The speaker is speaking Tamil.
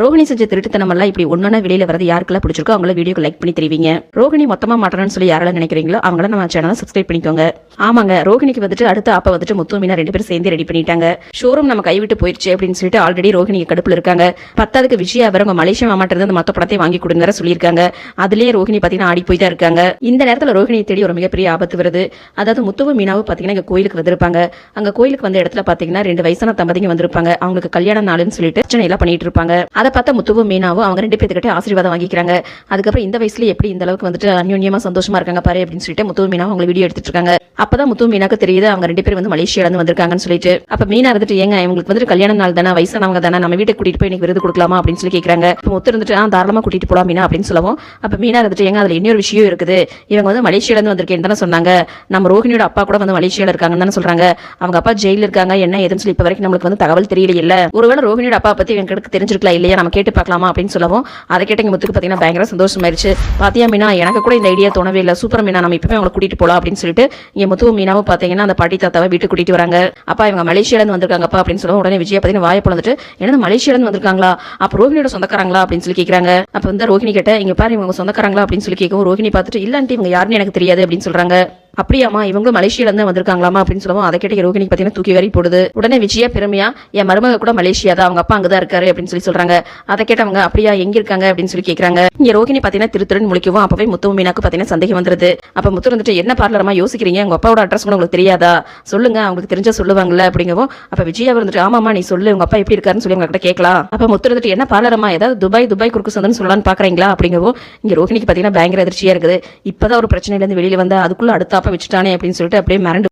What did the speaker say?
ரோஹிணி செஞ்ச திருட்டுத்தனம் எல்லாம் இப்படி ஒன்னொன்னா வெளியில வரது யாருக்கெல்லாம் பிடிச்சிருக்கோ அவங்கள வீடியோக்கு லைக் பண்ணி தெரிவிங்க. ரோஹிணி மொத்தமா மாட்டணும்னு சொல்லி யாரெல்லாம் நினைக்கிறீங்களோ அவங்கள நம்ம சேனலை சப்ஸ்கிரைப் பண்ணிக்கோங்க. ஆமாங்க ரோஹிணிக்கு வந்துட்டு அடுத்த அப்ப வந்துட்டு முத்து மீனா ரெண்டு பேரும் சேர்ந்து ரெடி பண்ணிட்டாங்க. ஷோரூம் நம்ம கைவிட்டு போயிருச்சு அப்படின்னு சொல்லிட்டு ஆல்ரெடி ரோஹிணி கடுப்புல இருக்காங்க. பத்தாவதுக்கு விஷயம் அவர் உங்க மலேசியா மாமாட்டிருந்து அந்த மொத்த படத்தை வாங்கி கொடுங்க சொல்லியிருக்காங்க. அதுலயே ரோஹிணி பாத்தீங்கன்னா ஆடி போய் தான் இருக்காங்க. இந்த நேரத்துல ரோகிணியை தேடி ஒரு மிகப்பெரிய ஆபத்து வருது. அதாவது முத்துவும் மீனாவும் பாத்தீங்கன்னா இங்க கோயிலுக்கு வந்திருப்பாங்க. அங்க கோயிலுக்கு வந்த இடத்துல பாத்தீங்கன்னா ரெண்டு வயசான தம்பதிங்க வந்திருப்பாங்க. அவங்களுக்கு கல்யாண நாளுன்னு சொல்லிட்டு பிரச்சனை எல்லாம் பண்ணிட்டு இருப்பாங்க. அதை பார்த்தா முத்துவும் மீனாவும் அவங்க ரெண்டு பேர்த்துக்கிட்டே ஆசீர்வாதம் வாங்கிக்கிறாங்க. அதுக்கப்புறம் இந்த வயசுல எப்படி இந்த அளவுக்கு வந்துட்டு அந்யோன்யமா சந்தோஷமா இருக்காங்க பாரு அப்படின்னு சொல்லிட்டு முத்துவும் மீனாவும் அவங்க வீடியோ எடுத்துட்டு இருக்காங்க. அப்பதான் முத்துவும் மீனாக்கு தெரியுது அவங்க ரெண்டு பேரும் வந்து மலேசியால இருந்து வந்திருக்காங்கன்னு சொல்லிட்டு. அப்ப மீனா இருந்துட்டு ஏங்க இவங்களுக்கு வந்துட்டு கல்யாண நாள் தானே வயசானவங்க தானே நம்ம வீட்டுக்கு கூட்டிட்டு போய் இன்னைக்கு விருது கொடுக்கலாமா? அப்படின்னு சொல்லி கேட்கறாங்க முத்து இருந்துட்டு ஆ தாராளமா கூட்டிட்டு போலாம் மீனா அப்படின்னு சொல்லவும். அப்ப மீனா இருந்துட்டு ஏங்க அதுல இன்னொரு விஷயம் இருக்குது. இவங்க வந்து மலேசியால இருந்து வந்திருக்கேன்னு தானே சொன்னாங்க. நம்ம ரோஹிணியோட அப்பா கூட வந்து மலேசியால இருக்காங்கன்னு தானே சொல்றாங்க. அவங்க அப்பா ஜெயில இருக்காங்க என்ன ஏதுன்னு சொல்லி இப்ப வரைக்கும் நம்மளுக்கு வந்து தகவல் தெரியல இல்ல ஒருவேளை ரோஹிணியோட அப்பா பத்தி எங்களுக்கு தெரிஞ்சிருக்கலாம் இல்லையா நம்ம கேட்டு பார்க்கலாமா அப்படின்னு சொல்லவும் அதை கேட்ட எங்கள் முத்துக்கு பார்த்தீங்கன்னா பயங்கர சந்தோஷமாயிருச்சு. பார்த்தியா மீனா எனக்கு கூட இந்த ஐடியா தோணவே இல்லை. சூப்பர் மீனா நம்ம இப்போவே அவங்களை கூட்டிட்டு போகலாம் அப்படின்னு சொல்லிட்டு இங்க முத்துவும் மீனாவும் பார்த்தீங்கன்னா அந்த பாட்டி தாத்தாவை வீட்டுக்கு கூட்டிட்டு வராங்க. அப்பா இவங்க மலேசியால இருந்து வந்திருக்காங்கப்பா அப்படின்னு சொல்லுவோம் உடனே விஜயா பார்த்தீங்கன்னா வாயை பிளந்துட்டு என்னது மலேசியாலேருந்து வந்திருக்காங்களா? அப்போ ரோஹினியோட சொந்தக்காரங்களா அப்படின்னு சொல்லி கேட்குறாங்க அப்போ வந்து ரோஹினி கேட்ட இங்க பாரு இவங்க சொந்தக்காரங்களா அப்படின்னு சொல்லி கேட்கவும் ரோஹினி பார்த்துட்டு இல்லாண்டி இவங்க யாருன்னு எனக்கு தெரியாது அப்படின்னு சொல்றாங்க. அப்படியாமா இவங்க மலேசியால இருந்து வந்திருக்காங்களாமா அப்படின்னு சொல்லவும் அதை கேட்ட ரோகிணி பாத்தீங்கன்னா தூக்கி வரி போடுது. உடனே விஜயா பெருமையா என் மருமக கூட மலேசியா தான் அவங்க அப்பா அங்கதான் இருக்காரு அப்படின்னு சொல்லி சொல்றாங்க. அதை கேட்டவங்க அப்படியா எங்க இருக்காங்க? அப்படின்னு சொல்லி கேக்குறாங்க. இங்க ரோகிணி பாத்தீங்கன்னா திரு முழிக்கவும் அப்பவே முத்து மீனாக்கு பாத்தீங்கன்னா சந்தேகம் வந்துருது. அப்ப முத்து வந்துட்டு என்ன பார்லரமா யோசிக்கிறீங்க? உங்க அப்பாவோட அட்ரஸ் கூட உங்களுக்கு தெரியாதா? சொல்லுங்க அவங்களுக்கு தெரிஞ்சா சொல்லுவாங்கல்ல அப்படிங்கவும் அப்ப விஜயா வந்துட்டு ஆமாமா நீ சொல்லு உங்க அப்பா எப்படி இருக்காருன்னு சொல்லி அவங்க கிட்ட கேட்கலாம். அப்ப முத்து வந்துட்டு என்ன பார்லரமா ஏதாவது துபாய் துபாய் குறுக்கு சந்தன்னு சொல்லலாம்னு பாக்குறீங்களா அப்படிங்கவும் இங்க ரோகிணிக்கு பாத்தீங்கன்னா பயங்கர அதிர்ச்சியா இருக்குது. இப்பதான் ஒரு பிரச்சனையில இருந்து வெளியில வந்தா அதுக்குள்ள பாப்பா வச்சுட்டானே அப்படின்னு சொல்லிட்டு அப்படியே மிரண்டு